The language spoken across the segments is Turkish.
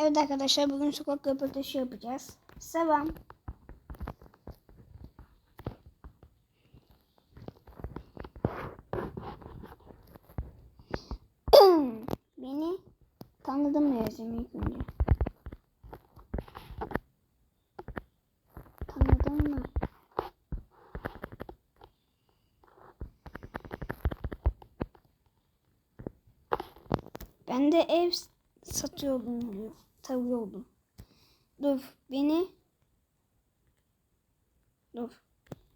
Evet arkadaşlar bugün sokak röportajı yapacağız. Selam. Beni tanıdın mı yazayım ilk önce? Tanıdın mı? Ben de ev satıyordum diyor. Tavıyordum. Dur beni Dur.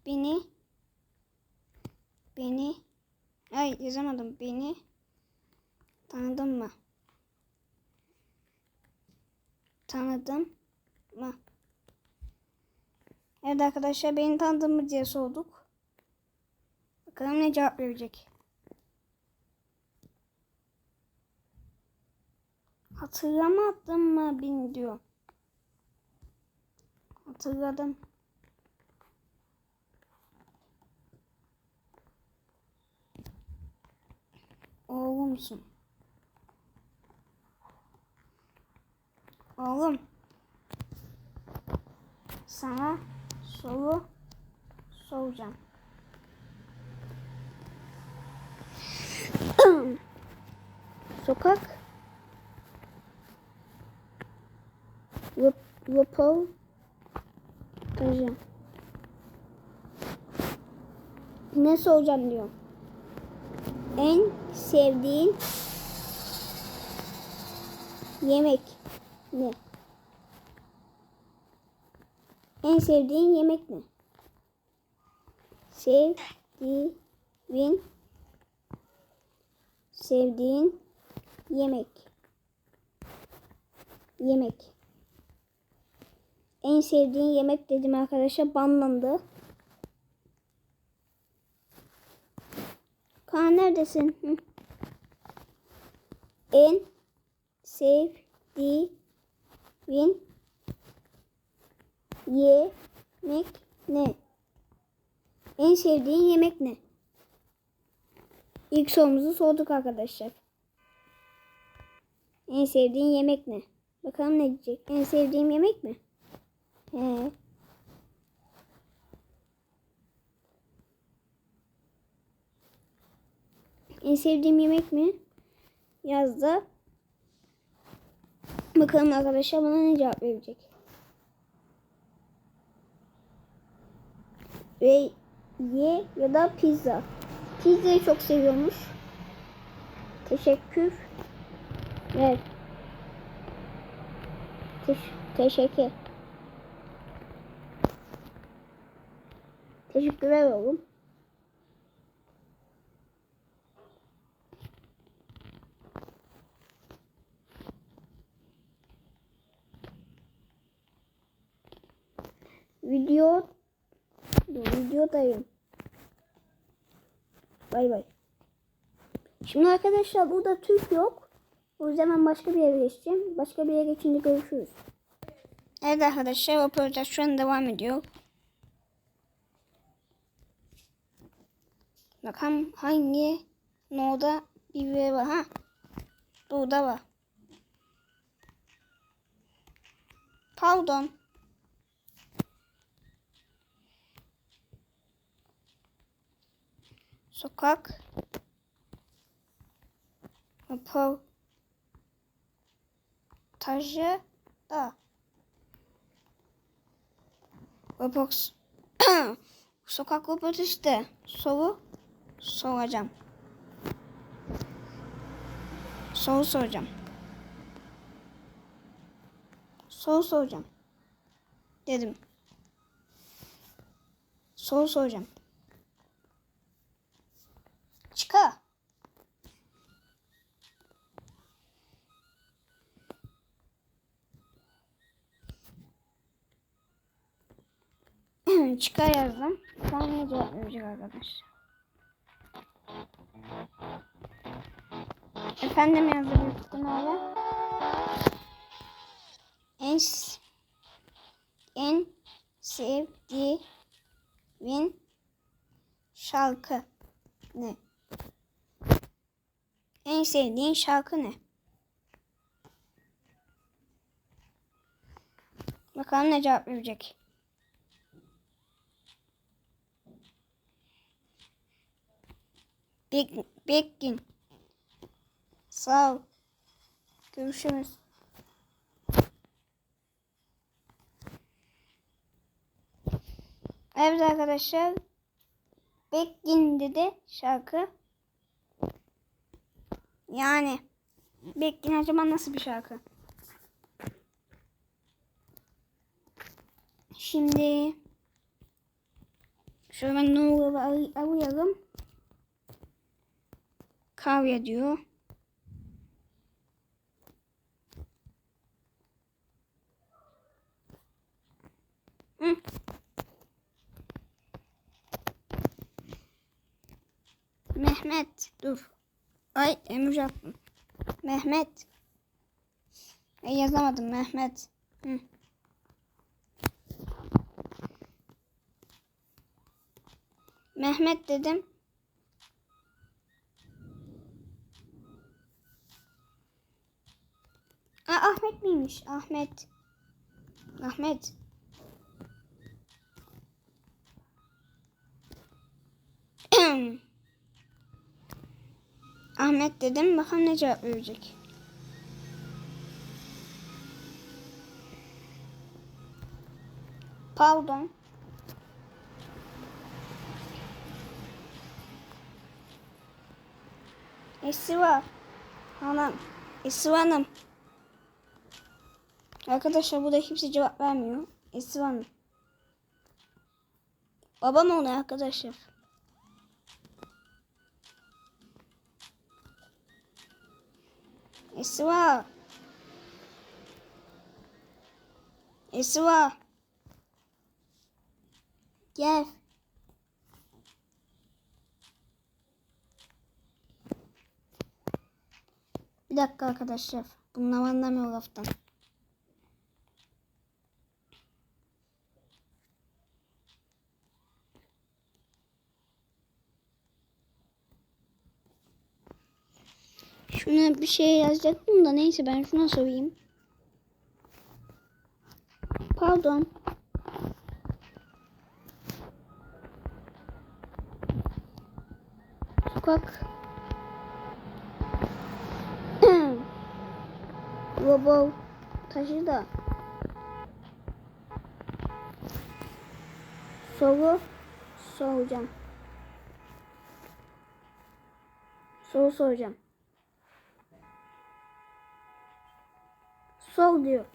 Beni Beni Ay yazamadım. Beni Tanıdın mı? Tanıdın mı? Evet arkadaşlar beni tanıdın mı diye sorduk. Bakalım ne cevap verecek. Hatırlamadın mı beni diyor. Hatırladım. Oğlumsun. Oğlum. Sana soru soracağım. Sokak Röp- Röportajı. Ne soracağım diyor. En sevdiğin yemek ne? En sevdiğin yemek ne? Sevdiğin sevdiğin yemek. Yemek. En sevdiğin yemek dedim arkadaşlar banlandı. Kaan neredesin? Hı. En sevdiğin yemek ne? En sevdiğin yemek ne? İlk sorumuzu sorduk arkadaşlar. En sevdiğin yemek ne? Bakalım ne diyecek? En sevdiğim yemek mi? He. En sevdiğim yemek mi? Yazdı. Bakalım arkadaşlar bana ne cevap verecek. Ve ye ya da pizza. Pizzayı çok seviyormuş. Teşekkür. Evet. Teş teşekkür. Teşekkürler oğlum. Video videodayım. Bay bay. Şimdi arkadaşlar burada Türk yok. O yüzden ben başka bir yere geçeceğim. Başka bir yere geçince görüşürüz. Evet arkadaşlar röportaj şu an devam ediyor. Bakalım hangi noda bir veri var. Ha. Burada var. Pardon. Sokak. Röportajı da. Röportaj. Sokak röportajı da. Soru soracağım. Soru soracağım. Soru soracağım. Dedim. Soru soracağım. Çıkar. Çıkar yazdım. Sen ne cevap verecek arkadaş? Efendim yazdı büyük. En, en sevdiğin şarkı ne? En sevdiğin şarkı ne? Bakalım ne cevap verecek. Bek, Bekin. Sağ ol. Görüşürüz. Evet arkadaşlar. Bekin dedi şarkı. Yani Bekin acaba nasıl bir şarkı? Şimdi şöyle ben aray- arayalım. Kavya diyor. Hı. Mehmet dur. Ay Emir yaptım. Mehmet. E, yazamadım Mehmet. Hı. Mehmet dedim. Aa, Ahmet miymiş? Ahmet. Ahmet. Ahmet dedim. Bakalım ne cevap verecek. Pardon. Esra. Hanım. Esra Hanım. Arkadaşlar burada kimse cevap vermiyor. Esra Hanım. Babam onu arkadaşlar. Esra. Esra. Gel. Bir dakika arkadaşlar. Bunlar anlamıyor laftan. Şuna bir şey yazacaktım da neyse ben şuna sorayım. Pardon. Sokak. Robo taşı da. Soru soracağım. Soru soracağım. Sor diyor.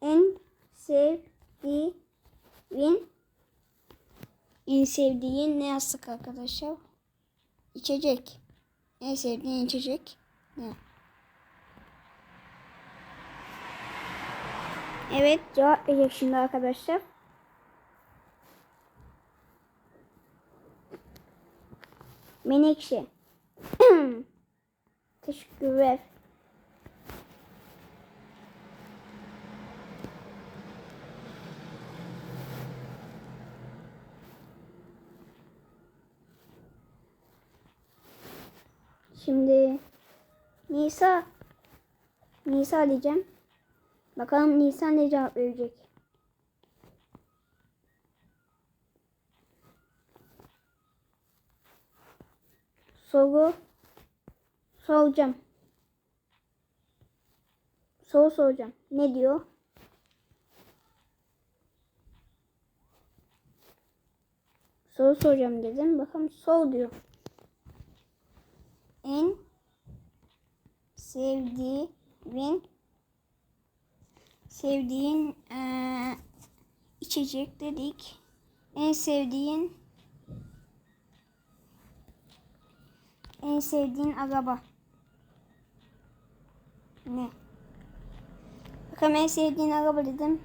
En sevdiğin en sevdiğin ne yazdık arkadaşlar? İçecek. En sevdiğin içecek ne? Evet cevap verecek şimdi arkadaşlar. Menekşe. Teşekkürler. Şimdi Nisa Nisa diyeceğim. Bakalım Nisa ne cevap verecek. Soru soracağım. Soru soracağım. Ne diyor? Soru soracağım dedim. Bakalım sor diyor. En sevdiğin sevdiğin eee, içecek dedik. En sevdiğin en sevdiğin araba ne? Bakalım en sevdiğin araba dedim.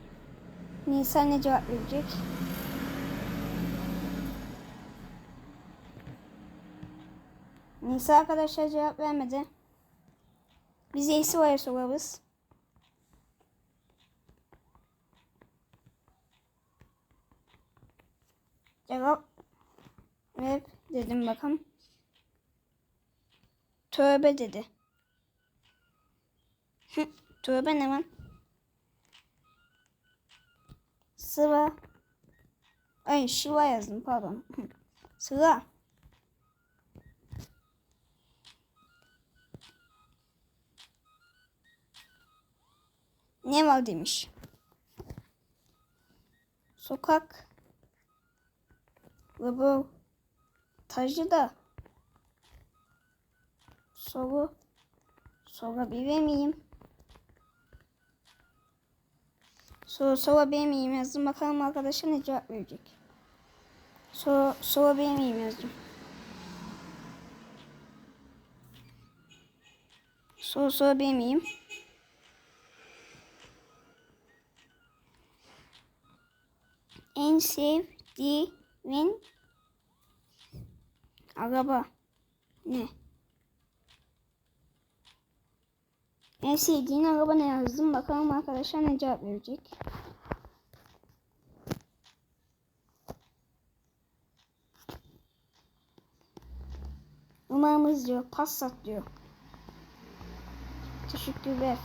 Nisa ne cevap verecek? Nisa arkadaşlar cevap vermedi. Biz Esra'ya sorarız. Cevap ver dedim bakalım. Tövbe dedi. Tövbe ne lan? Sıra. Ay Şiva yazdım pardon. Sıra. Ne var demiş. Sokak. Ve bu tacı da soru sorabilir miyim? Soru sorabilir miyim yazdım. Bakalım arkadaşlar ne cevap verecek. Soru sorabilir miyim yazdım. Soru sorabilir miyim? En sevdiğin araba ne? En sevdiğin araba ne yazdım? Bakalım arkadaşlar ne cevap verecek. Numaramız diyor. Passat diyor. Teşekkürler.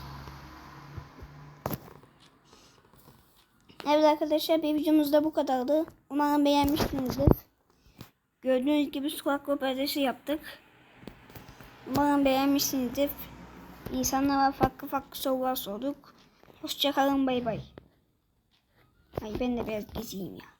Evet arkadaşlar bir videomuz da bu kadardı. Umarım beğenmişsinizdir. Gördüğünüz gibi sokak röportajı yaptık. Umarım beğenmişsinizdir. İnsanlara farklı farklı sorular sorduk. Hoşçakalın bay bay. Ay ben de biraz gezeyim ya.